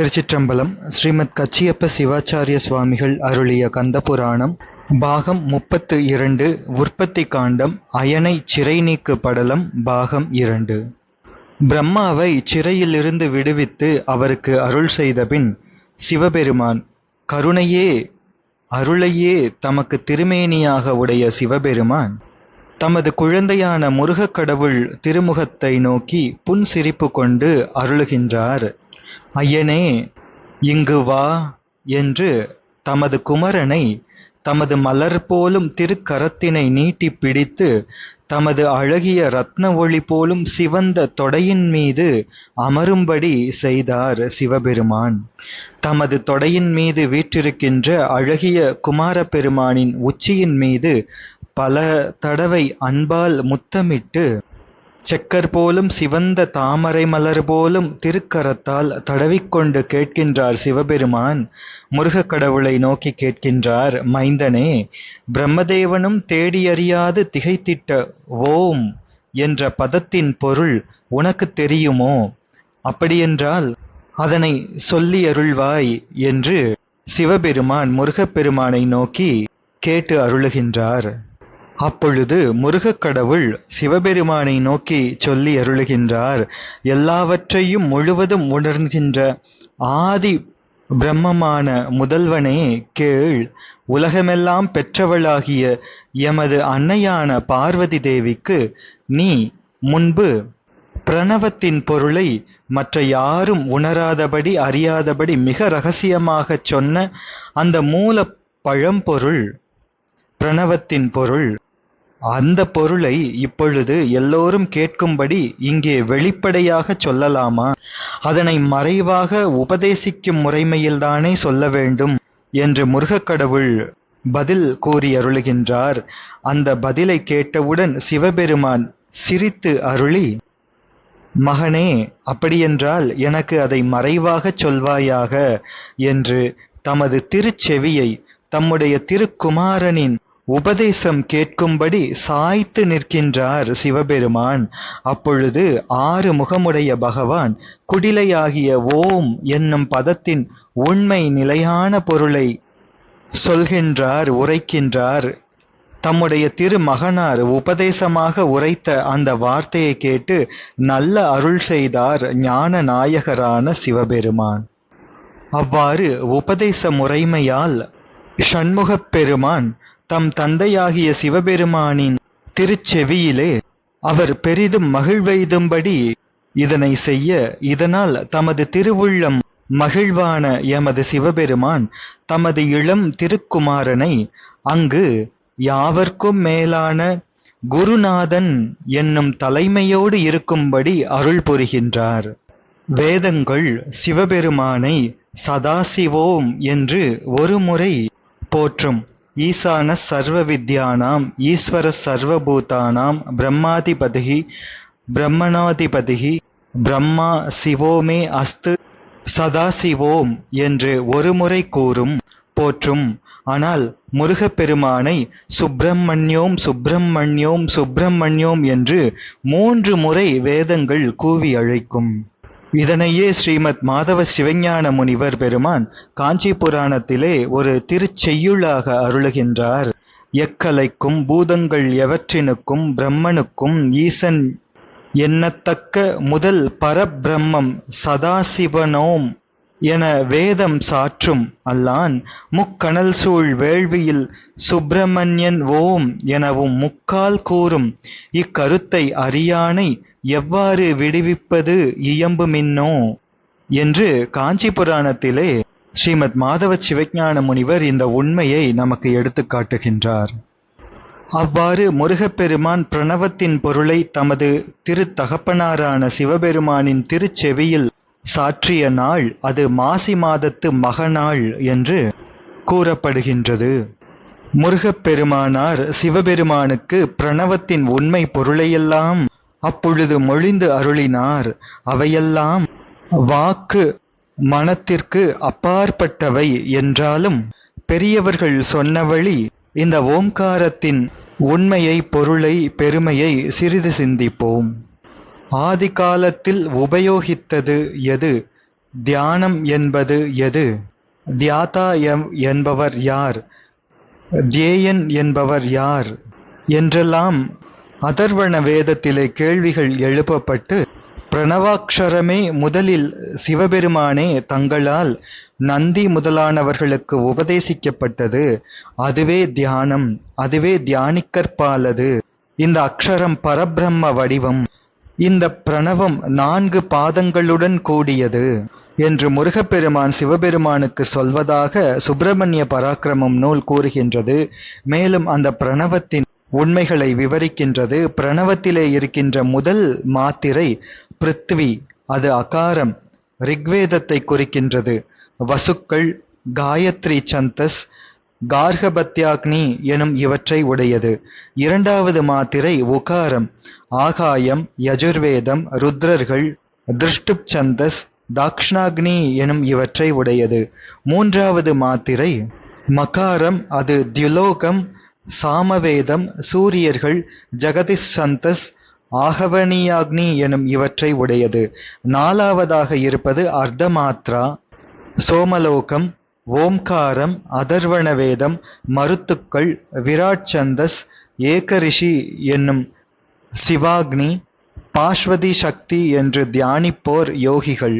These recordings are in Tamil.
திருச்சிற்றம்பலம் ஸ்ரீமத் கச்சியப்ப சிவாச்சாரிய சுவாமிகள் அருளிய கந்தபுராணம் பாகம் முப்பத்து இரண்டு உற்பத்தி காண்டம் அயனை சிறை நீக்கு படலம் பாகம் இரண்டு. பிரம்மாவை சிறையிலிருந்து விடுவித்து அவருக்கு அருள் செய்தபின் சிவபெருமான் கருணையே அருளையே தமக்கு திருமேனியாக உடைய சிவபெருமான் தமது குழந்தையான முருகக் கடவுள் திருமுகத்தை நோக்கி புன்சிரிப்பு கொண்டு அருளுகின்றார். ஐயனே இங்கு வா என்று தமது குமரனை தமது மலர் போலும் திருக்கரத்தினை நீட்டி பிடித்து தமது அழகிய ரத்ன ஒளி போலும் சிவந்த தொடையின் மீது அமரும்படி செய்தார் சிவபெருமான். தமது தொடையின் மீது வீற்றிருக்கின்ற அழகிய குமாரபெருமானின் உச்சியின் மீது பல தடவை அன்பால் முத்தமிட்டு செக்கர் போலும் சிவந்த தாமரை மலர் போலும் திருக்கரத்தால் தடவிக்கொண்டு கேட்கின்றார் சிவபெருமான். முருகக் கடவுளை நோக்கி கேட்கின்றார் மைந்தனே பிரம்மதேவனும் தேடியறியாது திகைத்திட்ட ஓம் என்ற பதத்தின் பொருள் உனக்கு தெரியுமோ? அப்படியென்றால் அதனை சொல்லி அருள்வாய் என்று சிவபெருமான் முருகப்பெருமானை நோக்கி கேட்டு அருளுகின்றார். அப்பொழுது முருகக் கடவுள் சிவபெருமானை நோக்கி சொல்லி அருளுகின்றார் எல்லாவற்றையும் முழுவதும் உணர்கின்ற ஆதி பிரம்மமான முதல்வனே கேள் உலகமெல்லாம் பெற்றவளாகிய எமது அன்னையான பார்வதி தேவிக்கு நீ முன்பு பிரணவத்தின் பொருளை மற்ற யாரும் உணராதபடி அறியாதபடி மிக ரகசியமாகச் சொன்ன அந்த மூல பழம்பொருள் பிரணவத்தின் பொருள். அந்த பொருளை இப்பொழுது எல்லோரும் கேட்கும்படி இங்கே வெளிப்படையாகச் சொல்லலாமா? அதனை மறைவாக உபதேசிக்கும் முறைமையில்தானே சொல்ல வேண்டும்? என்று முருகக்கடவுள் பதில் கூறி அருளுகின்றார் அந்த பதிலை கேட்டவுடன் சிவபெருமான் சிரித்து அருளி மகனே அப்படியென்றால் எனக்கு அதை மறைவாகச் சொல்வாயாக என்று தமது திருச்செவியை தம்முடைய திருக்குமாரனின் உபதேசம் கேட்கும்படி சாய்த்து நிற்கின்றார் சிவபெருமான். அப்பொழுது ஆறு முகமுடைய பகவான் குடிலையாகிய ஓம் என்னும் பதத்தின் உண்மை நிலையான பொருளை சொல்கின்றார் உரைக்கின்றார். தம்முடைய திருமகனார் உபதேசமாக உரைத்த அந்த வார்த்தையை கேட்டு நல்ல அருள் செய்தார் ஞான நாயகரான சிவபெருமான். அவ்வாறு உபதேச முறைமையால் ஷண்முகப் பெருமான் தம் தந்தையாகிய சிவபெருமானின் திருச்செவியிலே அவர் பெரிதும் மகிழ்வெய்தும்படி இதனை செய்ய இதனால் தமது திருவுள்ளம் மகிழ்வான எமது சிவபெருமான் தமது இளம் திருக்குமாரனை அங்கு யாவர்க்கும் மேலான குருநாதன் என்னும் தலைமையோடு இருக்கும்படி அருள் புரிகின்றார். வேதங்கள் சிவபெருமானை சதாசிவோம் என்று ஒருமுறை போற்றும். ஈசான சர்வ வித்யானாம் ஈஸ்வர சர்வபூதானாம் பிரம்மாதிபதி பிரம்மணாதிபதி பிரம்மா சிவோமே அஸ்து சதாசிவோம் என்று ஒருமுறை கூறும் போற்றும். ஆனால் முருகப்பெருமானை சுப்பிரமணியோம் சுப்பிரமணியோம் சுப்பிரமணியோம் என்று மூன்று முறை வேதங்கள் கூவி அழைக்கும். இதனையே ஸ்ரீமத் மாதவ சிவஞான முனிவர் பெருமான் காஞ்சி புராணத்திலே ஒரு திருச்செய்யுளாக அருளுகின்றார். எக்கலைக்கும் பூதங்கள் எவற்றினுக்கும் பிரம்மனுக்கும் ஈசன் எண்ணத்தக்க முதல் பரபிரம்மம் சதாசிவனோம் என வேதம் சாற்றும் அல்லான் முக்கணல் சூழ் வேள்வியில் சுப்பிரமணியன் ஓம் எனவும் முக்கால் கூறும் இக்கருத்தை அறியானை எவ்வாறு விடுவிப்பது இயம்புமின்னோ என்று காஞ்சி புராணத்திலே ஸ்ரீமத் மாதவ சிவஞான முனிவர் இந்த உண்மையை நமக்கு எடுத்து காட்டுகின்றார். அவ்வாறு முருகப்பெருமான் பிரணவத்தின் பொருளை தமது திரு தகப்பனாரான சிவபெருமானின் திருச்செவியில் சாற்றிய நாள் அது மாசி மாதத்து மகநாள் என்று கூறப்படுகின்றது. முருகப்பெருமானார் சிவபெருமானுக்கு பிரணவத்தின் உண்மை பொருளையெல்லாம் அப்பொழுது மொழிந்து அருளினார். அவையெல்லாம் வாக்கு மனத்திற்கு அப்பாற்பட்டவை என்றாலும் பெரியவர்கள் சொன்னவழி இந்த ஓம்காரத்தின் உண்மையை பொருளை பெருமையை சிறிது சிந்திப்போம். ஆதி காலத்தில் உபயோகித்தது எது? தியானம் என்பது எது? தியாதா என்பவர் யார்? தியேயன் என்பவர் யார்? என்றெல்லாம் அதர்வண வேதத்திலே கேள்விகள் எழுப்பப்பட்டு பிரணவாக்ஷரமே முதலில் சிவபெருமானே தங்களால் நந்தி முதலானவர்களுக்கு உபதேசிக்கப்பட்டது. அதுவே தியானம் அதுவே தியானிக்கற்பாலது. இந்த அக்ஷரம் பரபிரம்ம வடிவம். இந்த பிரணவம் நான்கு பாதங்களுடன் கூடியது. என்று முருகப்பெருமான் சிவபெருமானுக்கு சொல்வதாக சுப்பிரமணிய பராக்கிரமம் நூல் கூறுகின்றது. மேலும் அந்த பிரணவத்தின் உண்மைகளை விவரிக்கின்றது. பிரணவத்திலே இருக்கின்ற முதல் மாத்திரை பிருத்வி. அது அகாரம் ரிக்வேதத்தை குறிக்கின்றது. வசுக்கள் காயத்ரி சந்தஸ் கார்கபத்யாக்னி எனும் இவற்றை உடையது. இரண்டாவது மாத்திரை உகாரம் ஆகாயம் யஜுர்வேதம் ருத்ரர்கள் திருஷ்டுப் சந்தஸ் தாக்ஷ்ணாக்னி எனும் இவற்றை உடையது. மூன்றாவது மாத்திரை மகாரம் அது தியுலோகம் சாமவேதம் சூரியர்கள் ஜெகதிஷ் சந்தஸ் ஆகவனியாக்னி எனும் இவற்றை உடையது. நாலாவதாக இருப்பது அர்த்தமாத்ரா சோமலோகம் ஓம்காரம் அதர்வண வேதம் மருத்துக்கள் விராட் சந்தஸ் ஏகரிஷி என்னும் சிவாக்னி பாஸ்வதி சக்தி என்று தியானிப்போர் யோகிகள்.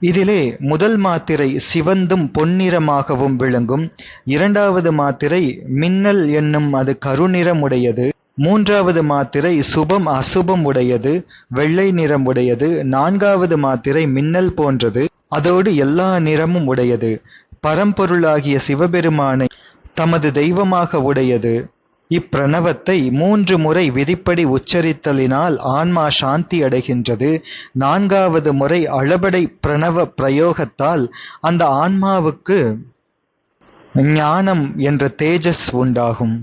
இதிலே முதல் மாத்திரை சிவந்தும் பொன்னிறமாகவும் விளங்கும். இரண்டாவது மாத்திரை மின்னல் என்னும் அது கருநிறமுடையது. மூன்றாவது மாத்திரை சுபம் அசுபம் உடையது. வெள்ளை நிறம் உடையது. நான்காவது மாத்திரை மின்னல் போன்றது. அதோடு எல்லா நிறமும் உடையது. பரம்பொருளாகிய சிவபெருமானை தமது தெய்வமாக உடையது. இப்பிரணவத்தை மூன்று முறை விதிப்படி உச்சரித்தலினால் ஆன்மா சாந்தி அடைகின்றது. நான்காவது முறை அளபடை பிரணவ பிரயோகத்தால் அந்த ஆன்மாவுக்கு ஞானம் என்ற தேஜஸ் உண்டாகும்.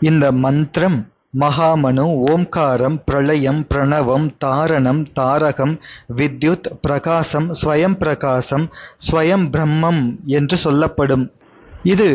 இந்த மந்திரம் மகாமனு ஓம்காரம் பிரளயம் பிரணவம் தாரணம் தாரகம் வித்யுத் பிரகாசம் ஸ்வயம் பிரகாசம் ஸ்வயம் பிரம்மம் என்று சொல்லப்படும். இது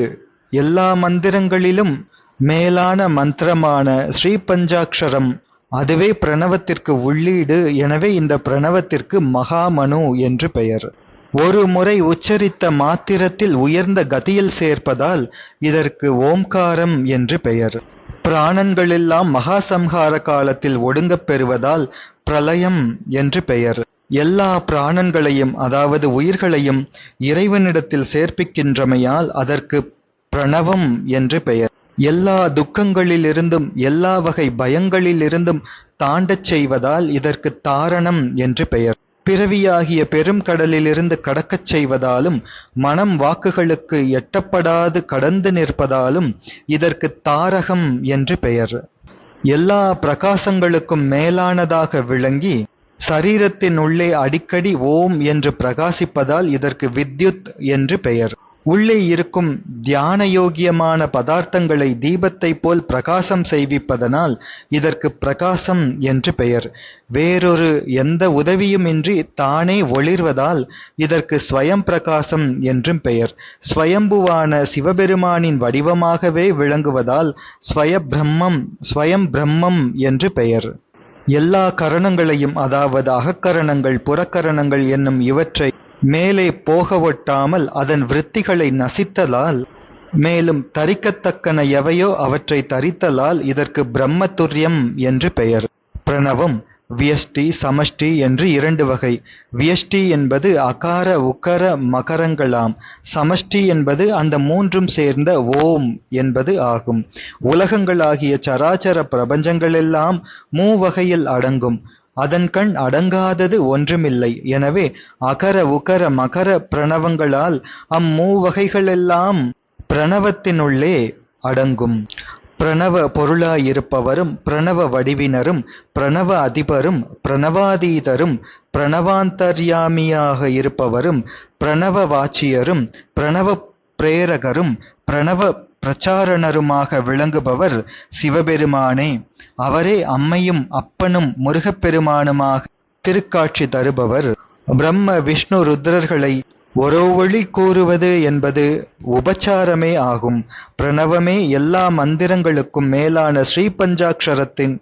எல்லா மந்திரங்களிலும் மேலான மந்திரமான ஸ்ரீபஞ்சாக்ஷரம் அதுவே பிரணவத்திற்கு உள்ளீடு எனவே இந்த பிரணவத்திற்கு மகாமனு என்று பெயர். ஒரு முறை உச்சரித்த மாத்திரத்தில் உயர்ந்த கதியில் சேர்ப்பதால் இதற்கு ஓம்காரம் என்று பெயர். பிராணன்களெல்லாம் மகாசம்ஹார காலத்தில் ஒடுங்கப் பெறுவதால் பிரளயம் என்று பெயர். எல்லா பிராணன்களையும் அதாவது உயிர்களையும் இறைவனிடத்தில் சேர்ப்பிக்கின்றமையால் அதற்கு பிரணவம் என்று பெயர். எல்லா துக்கங்களிலிருந்தும் எல்லா வகை பயங்களிலிருந்தும் தாண்டச் செய்வதால் இதற்கு தாரணம் என்று பெயர். பிறவியாகிய பெரும் கடலிலிருந்து கடக்கச் செய்வதாலும் மனம் வாக்குகளுக்கு எட்டப்படாது கடந்து நிற்பதாலும் இதற்கு தாரகம் என்று பெயர். எல்லா பிரகாசங்களுக்கும் மேலானதாக விளங்கி சரீரத்தின் உள்ளே அடிக்கடி ஓம் என்று பிரகாசிப்பதால் இதற்கு வித்யுத் என்று பெயர். உள்ளே இருக்கும் தியான யோகியமான பதார்த்தங்களை தீபத்தைப் போல் பிரகாசம் செய்விப்பதனால் இதற்கு பிரகாசம் என்று பெயர். வேறொரு எந்த உதவியுமின்றி தானே ஒளிர்வதால் இதற்கு ஸ்வயம் பிரகாசம் என்றும் பெயர். ஸ்வயம்புவான சிவபெருமானின் வடிவமாகவே விளங்குவதால் ஸ்வய பிரம்மம் ஸ்வயம் பிரம்மம் என்று பெயர். எல்லா கரணங்களையும் அதாவது அகக்கரணங்கள் புறக்கரணங்கள் என்னும் இவற்றை மேலே போகவொட்டாமல் அதன் விருத்திகளை நசித்தலால் மேலும் தரிக்கத்தக்கன எவையோ அவற்றை தரித்தலால் இதற்கு பிரம்மதுரியம் என்று பெயர். பிரணவம் வியஷ்டி சமஷ்டி என்று இரண்டு வகை. வியஷ்டி என்பது அகார உக்கர மகரங்களாம். சமஷ்டி என்பது அந்த மூன்றும் சேர்ந்த ஓம் என்பது ஆகும். உலகங்களாகிய சராச்சர பிரபஞ்சங்களெல்லாம் மூவகையில் அடங்கும். அதன் கண் அடங்காதது ஒன்றுமில்லை. எனவே அகர உகர மகர பிரணவங்களால் அம்மூவகைகளெல்லாம் பிரணவத்தினுள்ளே அடங்கும். பிரணவ பொருளாயிருப்பவரும் பிரணவ வடிவினரும் பிரணவ அதிபரும் பிரணவாதீதரும் பிரணவாந்தர்யாமியாக இருப்பவரும் பிரணவ வாச்சியரும் பிரணவ பிரேரகரும் பிரணவ பிரச்சாரணருமாக விளங்குபவர் சிவபெருமானே. அவரே அம்மையும் அப்பனும் முருகப்பெருமானுமாக திருக்காட்சி தருபவர். பிரம்ம விஷ்ணு ருத்ரர்களை ஒரோவழி கூறுவது என்பது உபச்சாரமே ஆகும். பிரணவமே எல்லா மந்திரங்களுக்கும் மேலான ஸ்ரீ பஞ்சாட்சரத்தின்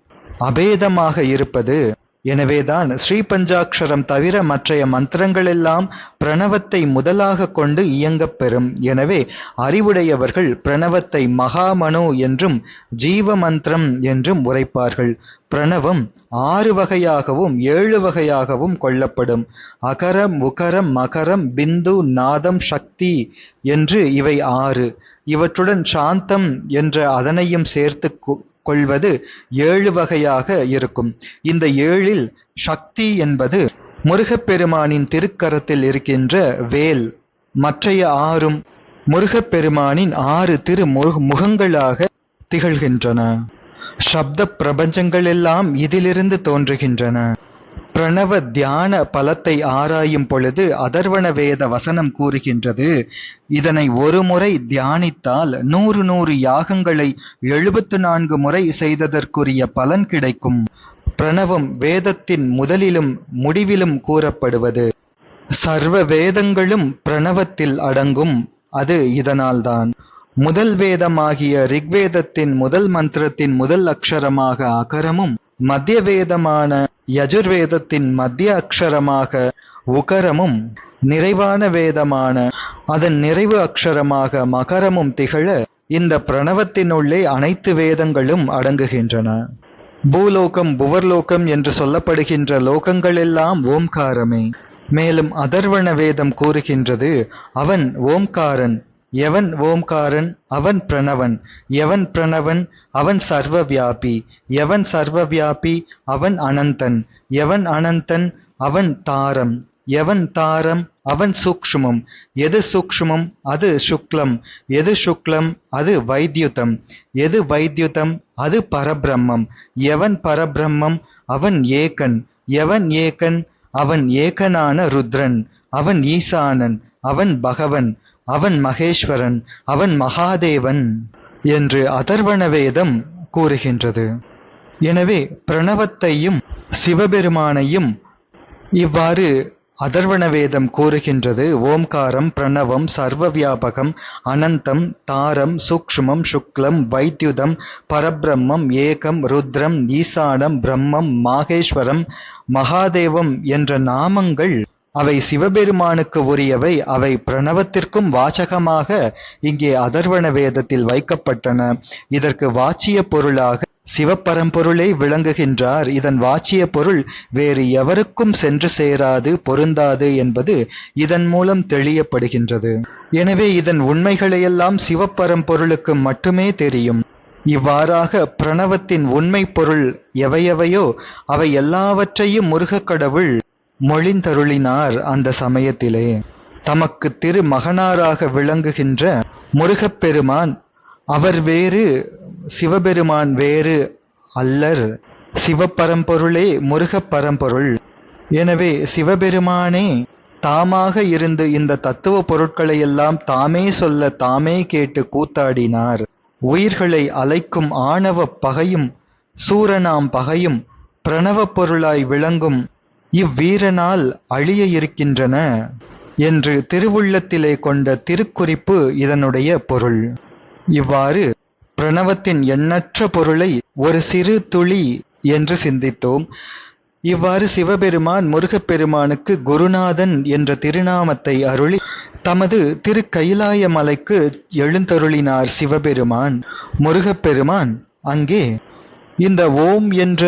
அபேதமாக இருப்பது எனவேதான் ஸ்ரீபஞ்சாக்ஷரம் தவிர மற்றைய மந்திரங்களெல்லாம் பிரணவத்தை முதலாகக் கொண்டு இயங்கப் பெறும். எனவே அறிவுடையவர்கள் பிரணவத்தை மகாமனோ என்றும் ஜீவ மந்திரம் என்றும் உரைப்பார்கள். பிரணவம் ஆறு வகையாகவும் ஏழு வகையாகவும் கொள்ளப்படும். அகரம் உகரம் மகரம் பிந்து நாதம் சக்தி என்று இவை ஆறு. இவற்றுடன் சாந்தம் என்ற அதனையும் சேர்த்து கொள்வது ஏழு வகையாக இருக்கும். இந்த ஏழில் சக்தி என்பது முருகப்பெருமானின் திருக்கரத்தில் இருக்கின்ற வேல் மற்றைய ஆறும் முருகப்பெருமானின் ஆறு திரு முகங்களாக திகழ்கின்றன. சப்த பிரபஞ்சங்களெல்லாம் இதிலிருந்து தோன்றுகின்றன. பிரணவ தியான பலத்தை ஆராயும் பொழுது அதர்வண வேத வசனம் கூறுகின்றது. இதனை ஒரு முறை தியானித்தால் நூறு நூறு யாகங்களை எழுபத்து நான்கு முறை செய்ததற்குரிய பலன் கிடைக்கும். பிரணவம் வேதத்தின் முதலிலும் முடிவிலும் கூறப்படுவது. சர்வ வேதங்களும் பிரணவத்தில் அடங்கும். அது இதனால்தான். முதல் வேதமாகிய ரிக்வேதத்தின் முதல் மந்திரத்தின் முதல் அக்ஷரமாக அகரமும் மத்திய வேதமான யஜுர்வேதத்தின் மத்திய அக்ஷரமாக உகரமும் நிறைவான வேதமான அதன் நிறைவு அக்ஷரமாக மகரமும் திகழ இந்த பிரணவத்தினுள்ளே அனைத்து வேதங்களும் அடங்குகின்றன. பூலோகம் புவர்லோகம் என்று சொல்லப்படுகின்ற லோகங்களெல்லாம் ஓம்காரமே. மேலும் அதர்வண வேதம் கூறுகின்றது அவன் ஓம்காரன். எவன் ஓம்காரன் அவன் பிரணவன். எவன் பிரணவன் அவன் சர்வ வியாபி எவன் சர்வ வியாபி அவன் அனந்தன். எவன் அனந்தன் அவன் தாரம். எவன் தாரம் அவன் சூக்ஷ்மம். எது சூக்ஷ்மம் அது சுக்லம். எது சுக்லம் அது வைத்யுதம். எது வைத்யுதம் அது பரபிரம்மம். எவன் பரபிரம்மம் அவன் ஏகன். எவன் ஏகன் அவன் ஏகனான ருத்ரன். அவன் ஈசானன் அவன் பகவன். அவன் மகேஸ்வரன் அவன் மகாதேவன் என்று அதர்வண வேதம் கூறுகின்றது. எனவே பிரணவத்தையும் சிவபெருமானையும் இவ்வாறு அதர்வண வேதம் கூறுகின்றது. ஓம்காரம் பிரணவம் சர்வ வியாபகம் அனந்தம் தாரம் சூக்ஷ்மம் சுக்லம் வைத்யுதம் பரபிரம்மம் ஏகம் ருத்ரம் ஈசானம் பிரம்மம் மாகேஸ்வரம் மகாதேவம் என்ற நாமங்கள் அவை சிவபெருமானுக்கு உரியவை. அவை பிரணவத்திற்கும் வாசகமாக இங்கே அதர்வண வேதத்தில் வைக்கப்பட்டன. இதற்கு வாச்சிய பொருளாக சிவப்பரம்பொருளை விளங்குகின்றார். இதன் வாச்சிய பொருள் வேறு எவருக்கும் சென்று சேராது பொருந்தாது என்பது இதன் மூலம் தெளியப்படுகின்றது. எனவே இதன் உண்மைகளையெல்லாம் சிவப்பரம்பொருளுக்கு மட்டுமே தெரியும். இவ்வாறாக பிரணவத்தின் உண்மை பொருள் எவையவையோ அவை எல்லாவற்றையும் முருகக்கடவுள் மொழிந்தருளினார் அந்த சமயத்திலே. தமக்கு திரு மகனாராக விளங்குகின்ற முருகப்பெருமான் அவர் வேறு சிவபெருமான் வேறு அல்லர். சிவப்பரம்பொருளே முருகப்பரம்பொருள். எனவே சிவபெருமானே தாமாக இருந்து இந்த தத்துவ பொருட்களையெல்லாம் தாமே சொல்ல தாமே கேட்டு கூத்தாடினார். உயிர்களை அலைக்கும் ஆணவ பகையும் சூரனாம் பகையும் பிரணவப் பொருளாய் விளங்கும் இவ்வீரனால் அழிய இருக்கின்றன என்று திருவுள்ளத்திலே கொண்ட திருக்குறிப்பு இதனுடைய பொருள். இவ்வாறு பிரணவத்தின் எண்ணற்ற பொருளை ஒரு சிறு துளி என்று சிந்தித்தோம். இவ்வாறு சிவபெருமான் முருகப்பெருமானுக்கு குருநாதன் என்ற திருநாமத்தை அருளி தமது திரு கைலாய மலைக்கு எழுந்தருளினார் சிவபெருமான். முருகப்பெருமான் அங்கே இந்த ஓம் என்ற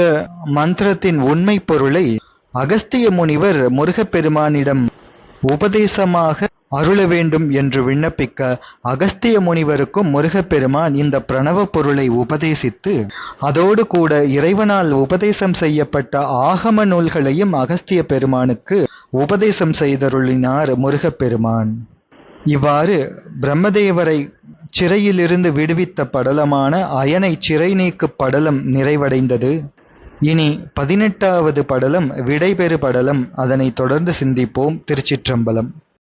மந்திரத்தின் உண்மை பொருளை அகஸ்திய முனிவர் முருகப்பெருமானிடம் உபதேசமாக அருள வேண்டும் என்று விண்ணப்பிக்க அகஸ்திய முனிவருக்கும் முருகப்பெருமான் இந்த பிரணவ பொருளை உபதேசித்து அதோடு கூட இறைவனால் உபதேசம் செய்யப்பட்ட ஆகம நூல்களையும் அகஸ்திய பெருமானுக்கு உபதேசம் செய்தருளினார் முருகப்பெருமான். இவ்வாறு பிரம்மதேவரை சிறையிலிருந்து விடுவித்த படலமான அயனை சிறை நீக்கு படலம் நிறைவடைந்தது. இனி பதினெட்டாவது படலம் விடைபெறு படலம் அதனை தொடர்ந்து சிந்திப்போம் திருச்சிற்றம்பலம்.